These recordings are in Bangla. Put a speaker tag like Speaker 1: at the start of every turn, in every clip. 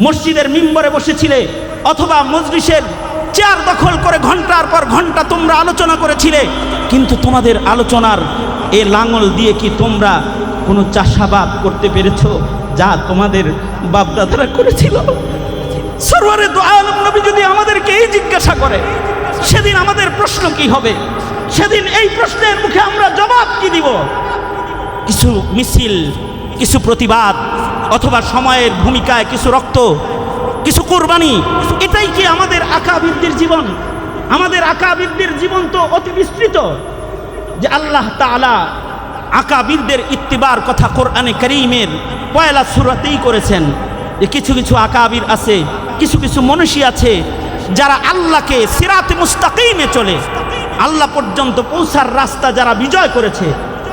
Speaker 1: মসজিদের মিম্বরে বসেছিলে অথবা মজলিসের চেয়ার দখল করে ঘণ্টার পর ঘণ্টা তোমরা আলোচনা করেছিলে, কিন্তু তোমাদের আলোচনার এ লাঙল দিয়ে কি তোমরা কোনো চাষাবাদ করতে পেরেছ যা তোমাদের বাপদাদারা করেছিল? সরোয়ারে দো আলম নবী যদি আমাদেরকে এই জিজ্ঞাসা করে, সেদিন আমাদের প্রশ্ন কি হবে? সেদিন এই প্রশ্নের মুখে আমরা জবাব কি দিব? কিছু মিছিল, কিছু প্রতিবাদ অথবা সময়ের ভূমিকায় কিছু রক্ত, কিছু কোরবানি, এটাই কি আমাদের আকাবিদ্যের জীবন? আমাদের আকাবিদ্যের জীবন তো অতি বিস্তৃত। যে আল্লাহ তাআলা আকাবিরদের ইত্তিবার কথা কোরআনে করিমের পয়লা সুরাতেই করেছেন। যে কিছু কিছু আকাবির আছে, কিছু কিছু মনীষী আছে, যারা আল্লাহকে সিরাতে মুস্তাকিমে চলে। আল্লাহ পর্যন্ত পৌঁছার রাস্তা যারা বিজয় করেছে।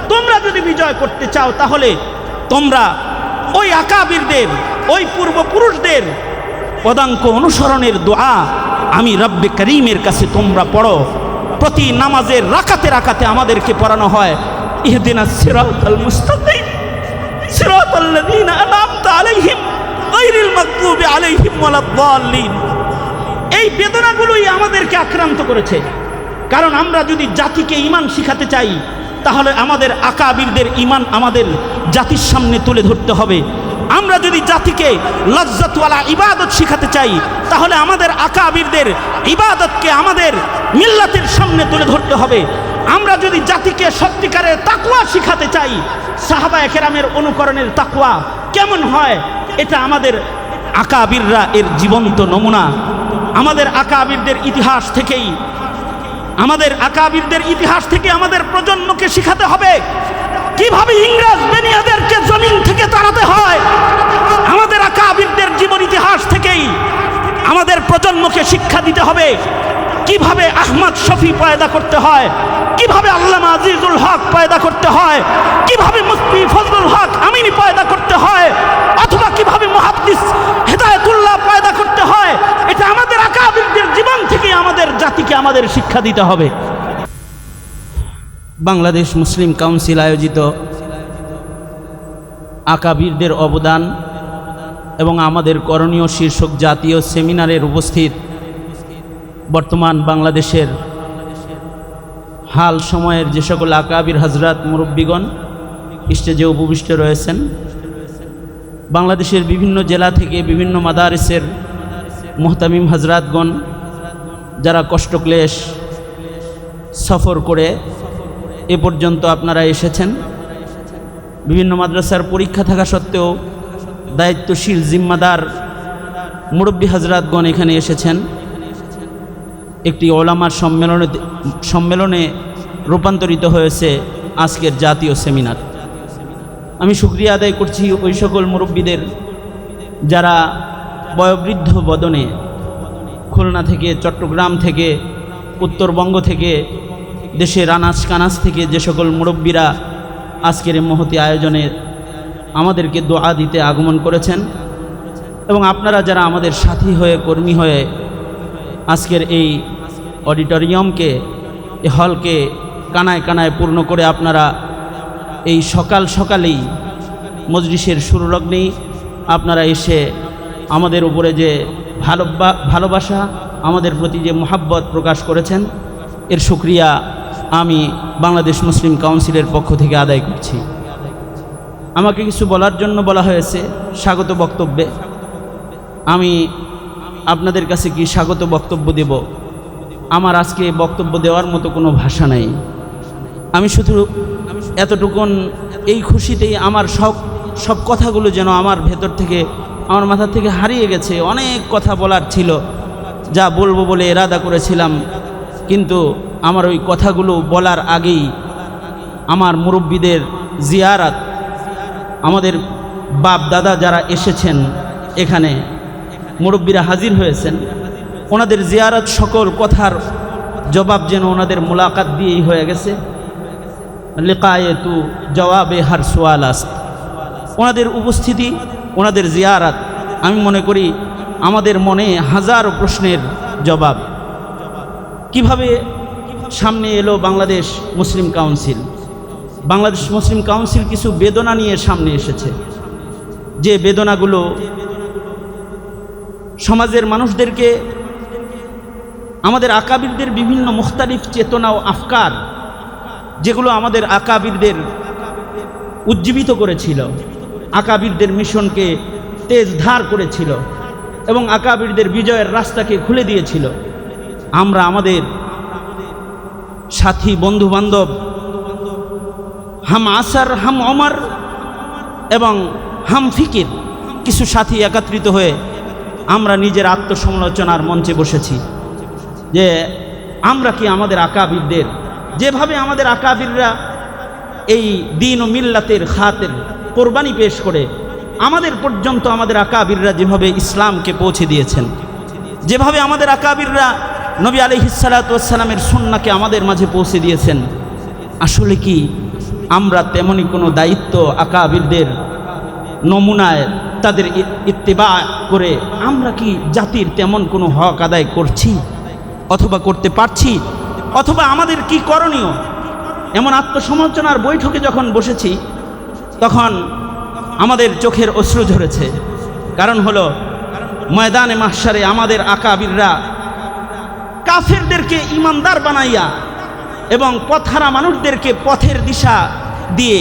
Speaker 1: তোমরা যদি বিজয় করতে চাও তাহলে তোমরা ওই আকাবিরদের, ওই পূর্বপুরুষদের পদাঙ্ক অনুসরণের দোয়া আমি রব্বে করিমের কাছে তোমরা পড়ো। প্রতি নামাজের রাকাতে রাকাতে আমাদেরকে পড়ানো হয়। ইহদিনা সিরাতাল মুস্তাকিম সিরাতাল্লাযীনা আনআমতা আলাইহিম, গায়রিল মাগদুবি আলাইহিম ওয়ালাদ-দাল্লিন এই বেদনাগুলোই আমাদেরকে আক্রান্ত করেছে। কারণ আমরা যদি জাতিকে ইমান শিখাতে চাই তাহলে আমাদের আকাবিরদের ইমান আমাদের জাতির সামনে তুলে ধরতে হবে। আমরা যদি জাতিকে লজ্জতওয়ালা ইবাদত শিখাতে চাই, তাহলে আমাদের আকাবিরদের ইবাদতকে আমাদের মিল্লাতের সামনে তুলে ধরতে হবে। আমরা যদি জাতিকে সত্যিকারের তাকুয়া শিখাতে চাই সাহাবা একেরামের অনুকরণের তাকুয়া কেমন হয়, এটা আমাদের আকাবিররা এর জীবন্ত নমুনা। আমাদের আকাবিরদের ইতিহাস থেকেই আমাদের আকাবিরদের ইতিহাস থেকে আমাদের প্রজন্মকে শিখাতে হবে। কীভাবে ইংরেজ বেনিয়াদেরকে জমিন থেকে তাড়াতে হয়? আমাদের আকাবিরদের জীবন ইতিহাস থেকেই আমাদের প্রজন্মকে শিক্ষা দিতে হবে। কীভাবে আহমদ শফি পয়দা করতে হয়? কীভাবে আল্লামা আজিজুল হক পয়দা করতে হয়? কীভাবে মুফতি ফজলুল হক আমিনী পয়দা করতে হয়? অথবা কীভাবে মুহাদ্দিস হেদায়েতুল্লাহ পয়দা করতে হয় এটা আমাদের আকাবিরদের জীবন থেকে জাতিকে আমাদের শিক্ষা দিতে হবে। বাংলাদেশ মুসলিম কাউন্সিল আয়োজিত আকাবিরদের অবদান এবং আমাদের করণীয় শীর্ষক জাতীয় সেমিনারের উপস্থিত বর্তমান বাংলাদেশের হাল সময়ের যে সকল আকাবির হজরত মুরব্বীগণ স্টেজে উপবিষ্ট রয়েছেন, বাংলাদেশের বিভিন্ন জেলা থেকে বিভিন্ন মাদারিসের মোহতামিম হজরাতগণ যারা কষ্ট ক্লেশ সফর করে এ পর্যন্ত আপনারা এসেছেন। বিভিন্ন মাদ্রাসার পরীক্ষা থাকা সত্ত্বেও দায়িত্বশীল জিম্মাদার মুরব্বী হাজরাতগণ এখানে এসেছেন। একটি ওলামার সম্মেলনে সম্মেলনে রূপান্তরিত হয়েছে আজকের জাতীয় সেমিনার। আমি শুক্রিয়া আদায় করছি ওই সকল মুরব্বীদের যারা বয়োবৃদ্ধ বদনে খুলনা থেকে, চট্টগ্রাম থেকে, উত্তরবঙ্গ থেকে, দেশের আনাজ কানাজ থেকে যে সকল মুরব্বীরা আজকের এই মহতি আয়োজনে আমাদেরকে দোয়া দিতে আগমন করেছেন এবং আপনারা যারা আমাদের সাথী হয়ে, কর্মী হয়ে আজকের এই অডিটোরিয়ামকে, এই হলকে কানায় কানায় পূর্ণ করে আপনারা এই সকাল সকালেই মজলিসের শুরুলগ্নেই আপনারা এসে আমাদের উপরে যে ভালো ভালোবাসা আমাদের প্রতি যে মোহাব্বত প্রকাশ করেছেন, এর সুক্রিয়া আমি বাংলাদেশ মুসলিম কাউন্সিলের পক্ষ থেকে আদায় করছি। আমাকে কিছু বলার জন্য বলা হয়েছে স্বাগত বক্তব্যে। আমি আপনাদের কাছে কি স্বাগত বক্তব্য দেব? আমার আজকে বক্তব্য দেওয়ার মতো কোনো ভাষা নাই। আমি শুধু এতটুকুন এই খুশিতেই আমার সব সব কথাগুলো যেন আমার ভেতর থেকে আমার মাথা থেকে হারিয়ে গেছে, অনেক কথা বলার ছিল, যা বলব বলে এরাদা করেছিলাম। কিন্তু আমার ওই কথাগুলো বলার আগেই আমার মুরব্বীদের জিয়ারাত, আমাদের বাপ দাদা যারা এসেছেন এখানে, মুরব্বীরা হাজির হয়েছেন। ওনাদের জিয়ারাত সকল কথার জবাব যেন ওনাদের মোলাকাত দিয়েই হয়ে গেছে। লেকায়ে তু জবাবে হার সোয়াল আস ওনাদের উপস্থিতি, ওনাদের জিয়ারাত আমি মনে করি আমাদের মনে হাজার প্রশ্নের জবাব। কীভাবে সামনে এলো Bangladesh Muslim Council? Bangladesh Muslim Council কিছু বেদনা নিয়ে সামনে এসেছে। যে বেদনাগুলো সমাজের মানুষদেরকে, আমাদের আকাবিরদের বিভিন্ন মুখতালিফ চেতনা ও আফকার, যেগুলো আমাদের আকাবিরদের উজ্জীবিত করেছিল। আকাবিরদের মিশনকে তেজ ধার করেছিল এবং আকাবিরদের বিজয়ের রাস্তাকে খুলে দিয়েছিল। আমরা আমাদের সাথী বন্ধু বান্ধব হাম আসার, হাম অমর এবং হাম ফিকির কিছু সাথী একত্রিত হয়ে আমরা নিজের আত্মসমালোচনার মঞ্চে বসেছি যে আমরা কি আমাদের আকাবিরদের, যেভাবে আমাদের আকাবিররা এই দিন ও মিল্লাতের খাতের কোরবানি পেশ করে আমাদের পর্যন্ত আমাদের আকাবিররা যেভাবে ইসলামকে পৌঁছে দিয়েছেন, যেভাবে আমাদের আকাবিররা নবী আলি হিসালাতামের সন্নাকে আমাদের মাঝে পৌঁছে দিয়েছেন, আসলে কি আমরা তেমনই কোনো দায়িত্ব আকাবিরদের নমুনায় তাদের ইত্তেবা করে আমরা কি জাতির তেমন কোনো হক আদায় করছি অথবা করতে পারছি? অথবা আমাদের কি করণীয়? এমন আত্মসমালোচনার বৈঠকে যখন বসেছি, তখন আমাদের চোখের অশ্রু ঝরেছে। কারণ হলো, ময়দানে মাসারে আমাদের আকাবিররা কাফেরদেরকে ইমানদার বানাইয়া এবং পথহারা মানুষদেরকে পথের দিশা দিয়ে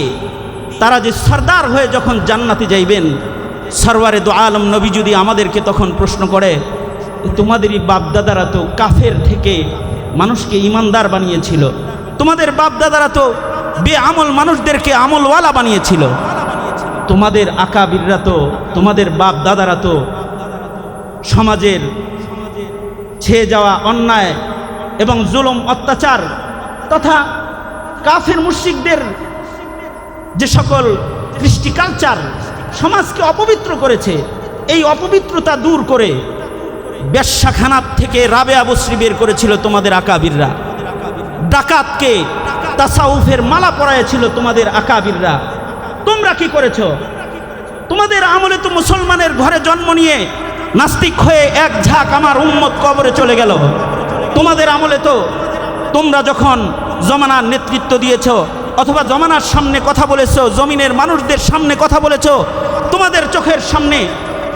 Speaker 1: তারা যে সর্দার হয়ে যখন জান্নাতে যাইবেন, সরওয়ারে দো আলম নবী যদি আমাদেরকে তখন প্রশ্ন করে তোমাদেরই বাপদাদারা তো কাফের থেকে মানুষকে ইমানদার বানিয়েছিল। তোমাদের বাপদাদারা তো বে আমল মানুষদেরকে আমলওয়ালা বানিয়েছিল। তোমাদের আকাবিররা তো, তোমাদের বাপ দাদারা তো সমাজের ছেয়ে যাওয়া অন্যায় এবং জুলুম, অত্যাচার তথা কাফের মুশিকদের যে সকল কৃষ্টি কালচার সমাজকে অপবিত্র করেছে, এই অপবিত্রতা দূর করে বেশ্যাখানাত থেকে রাবে আবশ্রী বের করেছিল তোমাদের আকাবিররা। ডাকাতকে তাসাউফের মালা পরাইছিল তোমাদের আকাবিররা। তোমরা কি করেছ? তোমাদের আমলে তো মুসলমানের ঘরে জন্ম নিয়ে নাস্তিক হয়ে এক ঝাঁক আমার উম্মত কবরে চলে গেল। তোমাদের আমলে তো তোমরা যখন জমানার নেতৃত্ব দিয়েছ অথবা জমানার সামনে কথা বলেছ, জমিনের মানুষদের সামনে কথা বলেছ, তোমাদের চোখের সামনে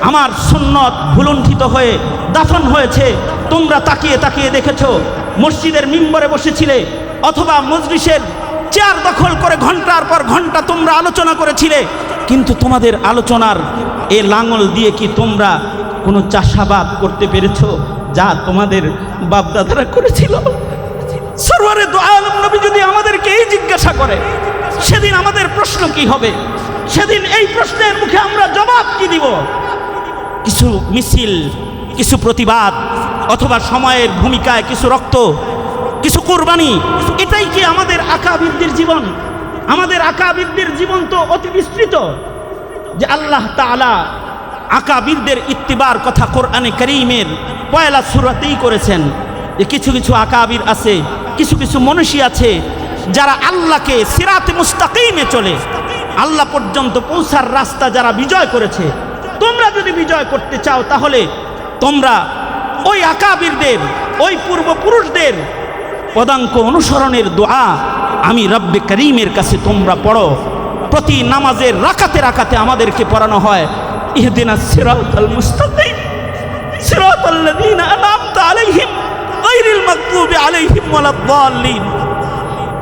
Speaker 1: আমার সুন্নত ভুলুণ্ঠিত হয়ে দাফন হয়েছে। তোমরা তাকিয়ে তাকিয়ে দেখেছ, মসজিদের মিম্বরে বসেছিলে অথবা মজলিসের চেয়ার দখল করে ঘণ্টার পর ঘণ্টা তোমরা আলোচনা করেছিলে, কিন্তু তোমাদের আলোচনার এ লাঙল দিয়ে কি তোমরা কোনো চাষাবাদ করতে পেরেছ যা তোমাদের বাপদাদারা করেছিল? সরওয়ারে দো আলম নবী যদি আমাদেরকে এই জিজ্ঞাসা করে, সেদিন আমাদের প্রশ্ন কি হবে? সেদিন এই প্রশ্নের মুখে আমরা জবাব কি দিব? কিছু মিছিল, কিছু প্রতিবাদ, অথবা সময়ের ভূমিকায় কিছু রক্ত কিছু কোরবানি। এটাই কি আমাদের আকাবিদদের জীবন? আমাদের আকাবিদদের জীবন তো অতি বিস্তৃত। যে আল্লাহ তাআলা আকাবিরদের ইত্তিবার কথা কোরআনে করিমের পয়লা সুরাতেই করেছেন। যে কিছু কিছু আকাবির আছে, কিছু কিছু মনীষী আছে, যারা আল্লাহকে সিরাতে মুস্তাকিমে চলে। আল্লাহ পর্যন্ত পৌঁছার রাস্তা যারা বিজয় করেছে, তোমরা যদি বিজয় করতে চাও তাহলে তোমরা ওই আকাবিরদের ওই পূর্বপুরুষদের পদাঙ্ক অনুসরণের দোয়া আমি রব্বে করিমের কাছে তোমরা পড়ো। প্রতি নামাজের রাকাতে রাকাতে আমাদেরকে পড়ানো হয়। ইহদিনা সিরাতাল মুস্তাকিম সিরাতাল্লাযীনা আনআমতা আলাইহিম গায়রিল মাগদুবি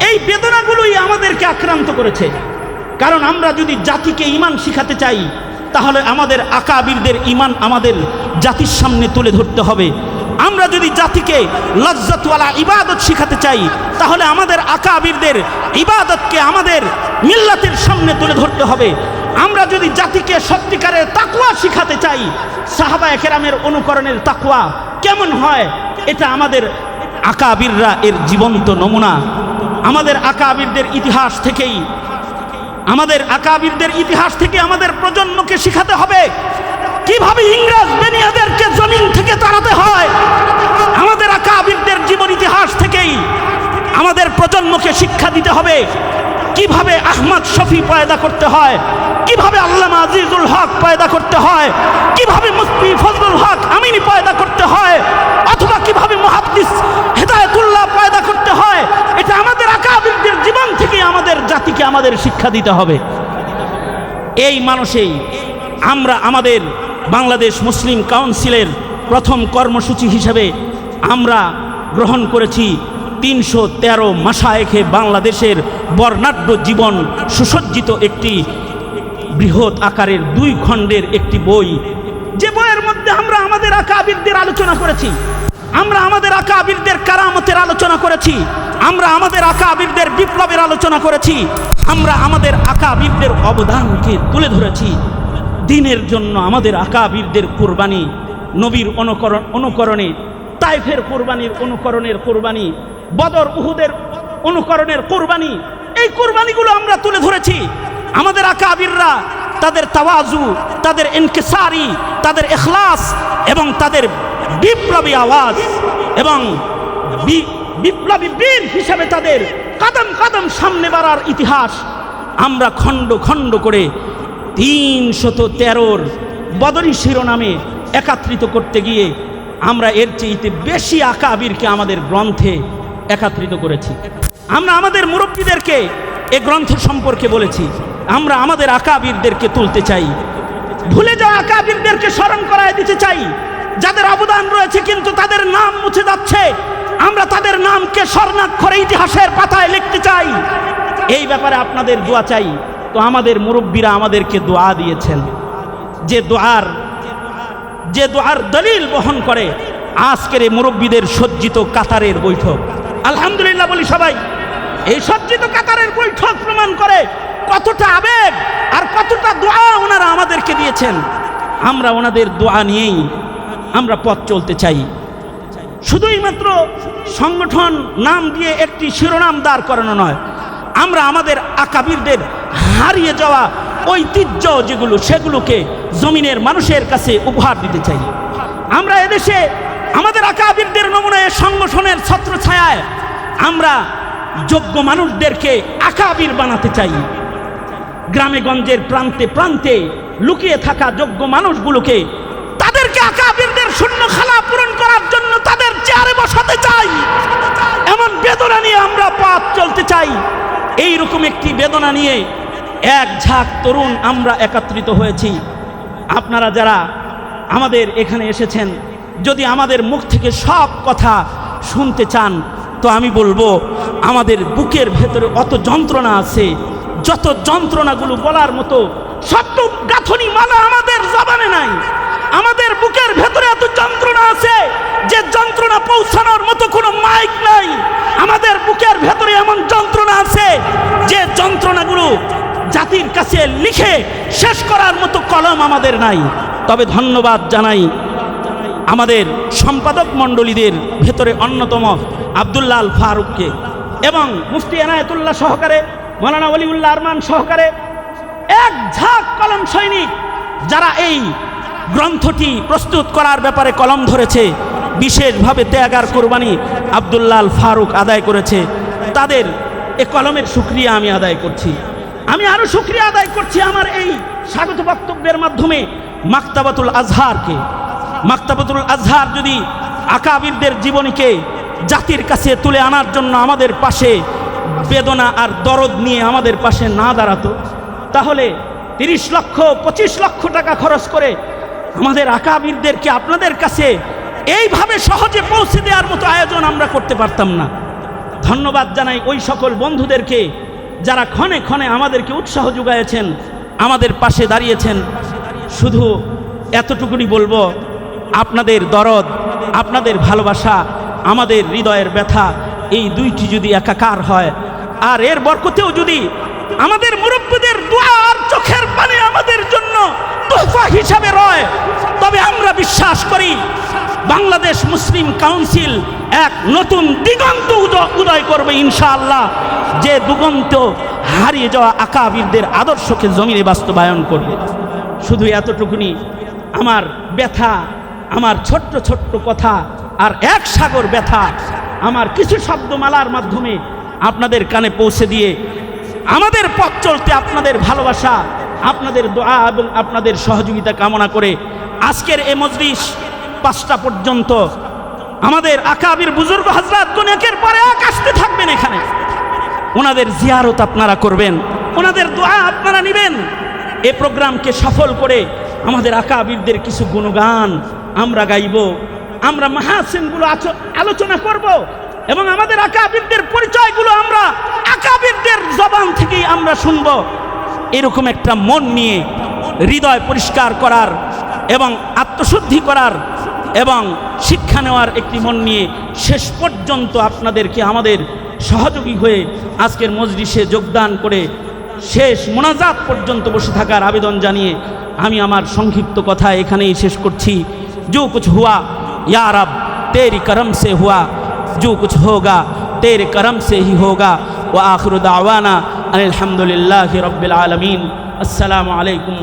Speaker 1: এই বেদনাগুলোই আমাদেরকে আক্রান্ত করেছে। কারণ আমরা যদি জাতিকে ইমান শিখাতে চাই, তাহলে আমাদের আকাবিরদের ইমান আমাদের জাতির সামনে তুলে ধরতে হবে। আমরা যদি জাতিকে লজ্জতওয়ালা ইবাদত শিখাতে চাই, তাহলে আমাদের আকাবিরদের ইবাদতকে আমাদের মিল্লাতের সামনে তুলে ধরতে হবে। আমরা যদি জাতিকে সত্যিকারের তাকুয়া শিখাতে চাই সাহাবা একেরামের অনুকরণের তাকুয়া কেমন হয়, এটা আমাদের আকাবিররা এর জীবন্ত নমুনা। আমাদের আকাবিরদের ইতিহাস থেকেই, আমাদের আকাবিরদের ইতিহাস থেকে আমাদের প্রজন্মকে শিখাতে হবে। কীভাবে ইংরেজ বেনিয়াদেরকে জমিন থেকে তাড়াতে হয়? আমাদের আকাবিরদের জীবন ইতিহাস থেকেই আমাদের প্রজন্মকে শিক্ষা দিতে হবে। কীভাবে আহমদ শফি পয়দা করতে হয়? কীভাবে আল্লামা আজিজুল হক পয়দা করতে হয়? কীভাবে মুফতি ফজলুল হক আমিনী পয়দা করতে হয়? অথবা কীভাবে মুহাদ্দিস হেদায়েতুল্লাহ পয়দা করতে হয়? এটা আমাদের আকাবিরদের জীবন থেকে আমাদের জাতিকে আমাদের শিক্ষা দিতে হবে। এই মানুষেই আমরা আমাদের বাংলাদেশ মুসলিম কাউন্সিলের প্রথম কর্মসূচি হিসেবে আমরা গ্রহণ করেছি তিনশো তেরো মাসায়েখে বাংলাদেশের বর্ণাঢ্য জীবন সুসজ্জিত একটি বৃহৎ আকারের দুই খণ্ডের একটি বই। যে বইয়ের মধ্যে আমরা আমাদের আকাবিরদের আলোচনা করেছি, আমরা আমাদের আকাবিরদের কারামতের আলোচনা করেছি, আমরা আমাদের আকাবিরদের বিপ্লবের আলোচনা করেছি, আমরা আমাদের আকাবিরদের অবদানকে তুলে ধরেছি। দিনের জন্য আমাদের আকাবিরদের কোরবানি, নবীর অনুকরণ অনুকরণে, তাইফের কোরবানির অনুকরণের কোরবানি, বদর উহুদের অনুকরণের কোরবানি, এই কোরবানিগুলো আমরা তুলে ধরেছি। আমাদের আকাবিররা তাদের তাওয়াজু, তাদের ইনকেসারি, তাদের এখলাস এবং তাদের বিপ্লবী আওয়াজ এবং বিপ্লবী বীর হিসাবে তাদের কদম কদম সামনে বাড়ার ইতিহাস আমরা খণ্ড খণ্ড করে তিনশত তেরোর বদরি শিরোনামে একাত্রিত করতে গিয়ে আমরা এর চেয়েতে বেশি আকাবিরকে আমাদের গ্রন্থে একাত্রিত করেছি। আমরা আমাদের মুরব্বীদেরকে এ গ্রন্থ সম্পর্কে বলেছি। আমরা আমাদের আকাবিরদেরকে তুলতে চাই। ভুলে যাওয়া আকাবিরদেরকে স্মরণ করায় দিতে চাই। যাদের অবদান রয়েছে কিন্তু তাদের নাম মুছে যাচ্ছে। আমরা তাদের নামকে স্বর্ণাক্ষরে ইতিহাসের পাতায় লিখতে চাই। এই ব্যাপারে আপনাদের দোয়া চাই। তো আমাদের মুরব্বীরা আমাদেরকে দোয়া দিয়েছেন। যে দোয়ার যে দোয়ার দলিল বহন করে আজকের এই মুরব্বীদের সজ্জিত কাতারের বৈঠক। আলহামদুলিল্লাহ বলি সবাই, এই সজ্জিত কাতারের বৈঠক প্রমাণ করে কতটা আবেগ আর কতটা দোয়া ওনারা আমাদেরকে দিয়েছেন। আমরা ওনাদের দোয়া নিয়েই আমরা পথ চলতে চাই। শুধুই মাত্র সংগঠন নাম দিয়ে একটি শিরোনাম দাঁড় করানো নয়, আমরা আমাদের আকাবিরদের হারিয়ে যাওয়া ঐতিহ্য যেগুলো, সেগুলোকে জমিনের মানুষের কাছে উপহার দিতে চাই। আমরা এদেশে আমাদের আকাবিরদের নমুনায় সংগঠনের ছত্র ছায়ায় আমরা যোগ্য মানুষদেরকে আকাবির বানাতে চাই। গ্রামে গঞ্জের প্রান্তে প্রান্তে লুকিয়ে থাকা যোগ্য মানুষগুলোকে তাদেরকে আকাবিরদের শূন্য খালা পূরণ করার জন্য তাদের চেয়ারে বসাতে চাই। এমন বেদনা নিয়ে আমরা পথ চলতে চাই। এই রকম একটি বেদনা নিয়ে এক ঝাঁক তরুণ আমরা একত্রিত হয়েছি। আপনারা যারা আমাদের এখানে এসেছেন, যদি আমাদের মুখ থেকে সব কথা শুনতে চান, তো আমি বলব, আমাদের বুকের ভেতরে অত যন্ত্রণা আছে, যত যন্ত্রণাগুলো বলার মতো শব্দ গাঁথনি মালা আমাদের জবানে নাই। আমাদের বুকের ভেতরে এত যন্ত্রণা আছে যে যন্ত্রণা পৌঁছানোর মতো কোনো মাইক নাই আমাদের বুকের ভেতরে এমন যন্ত্রণা আছে যে যন্ত্রণাগুলো কাছে লিখে শেষ করার মতো কলম আমাদের নাই। তবে ধন্যবাদ জানাই আমাদের সম্পাদক মণ্ডলীদের ভেতরে অন্যতম আবদুল্লাহ আল ফারুককে এবং মুফতি এনায়তুল্লাহ সহকারে, মৌলানা অলিউল্লাহ আরমান সহকারে এক ঝাঁক কলম সৈনিক যারা এই গ্রন্থটি প্রস্তুত করার ব্যাপারে কলম ধরেছে, বিশেষভাবে ত্যাগার কোরবানি আবদুল্লাহ আল ফারুক আদায় করেছে। তাদের এ কলমের সুক্রিয়া আমি আদায় করছি। আমি আরও সুক্রিয়া আদায় করছি আমার এই স্বাগত বক্তব্যের মাধ্যমে মাক্তাবাতুল আজহারকে। মাক্তাবাতুল আজহার যদি আকাবিরদের জীবনীকে জাতির কাছে তুলে আনার জন্য আমাদের পাশে বেদনা আর দরদ নিয়ে আমাদের পাশে না দাঁড়াতো, তাহলে তিরিশ লক্ষ, পঁচিশ লক্ষ টাকা খরচ করে আমাদের আকাবিরদেরকে আপনাদের কাছে এইভাবে সহজে পৌঁছে দেওয়ার মতো আয়োজন আমরা করতে পারতাম না। ধন্যবাদ জানাই ওই সকল বন্ধুদেরকে যারা ক্ষণে ক্ষণে আমাদেরকে উৎসাহ যোগাইয়েছেন আমাদের পাশে দাঁড়িয়েছেন, শুধু এতটুকুনি বলব, আপনাদের দরদ, আপনাদের ভালোবাসা, আমাদের হৃদয়ের ব্যথা, এই দুইটি যদি একাকার হয়, আর এর বরকতেও যদি আমাদের মুরব্বীদের দোয়া আর চোখের পানি আমাদের জন্য তোহফা হিসাবে রয়, তবে আমরা বিশ্বাস করি বাংলাদেশ মুসলিম কাউন্সিল এক নতুন দিগন্ত উদ- উদয় করবে ইনশাআল্লাহ। যে দিগন্ত হারিয়ে যাওয়া আকাবিরদের আদর্শকে জমিনে বাস্তবায়ন করবে। শুধু এতটুকুনি, আমার ব্যথা, আমার ছোট্ট ছোট্ট কথা আর এক সাগর ব্যথা, আমার কিছু শব্দমালার মাধ্যমে আপনাদের কানে পৌঁছে দিয়ে আমাদের পথ চলতে আপনাদের ভালোবাসা, আপনাদের দোয়া এবং আপনাদের সহযোগিতা কামনা করে আজকের এ মজলিস পাঁচটা পর্যন্ত। আমাদের আকাবির বুজুর্গ হাজরাত একের পরে এক আসতে থাকবেন এখানে। ওনাদের জিয়ারত আপনারা করবেন, ওনাদের দোয়া আপনারা নেবেন। এ প্রোগ্রামকে সফল করে আমাদের আকাবিরদের কিছু গুণগান আমরা গাইব, আমরা মাহাসিনগুলো আলোচনা করব এবং আমাদের আকাবিরদের পরিচয়গুলো আমরা আকাবিরদের জবান থেকেই আমরা শুনব। এরকম একটা মন নিয়ে হৃদয় পরিষ্কার করার এবং আত্মশুদ্ধি করার এবং শিক্ষা নেওয়ার একটি মন নিয়ে শেষ পর্যন্ত আপনাদেরকে আমাদের সহযোগী হয়ে আজকের মজলিসে যোগদান করে শেষ মোনাজাত পর্যন্ত বসে থাকার আবেদন জানিয়ে আমি আমার সংক্ষিপ্ত কথা এখানেই শেষ করছি जो कुछ हुआ या रब तेरी करम से हुआ जो कुछ होगा तेरे करम से ही होगा व आखिर दावाना अल्हम्दुलिल्लाहि रब्बिल आलमीन अस्सलामु अलैकुम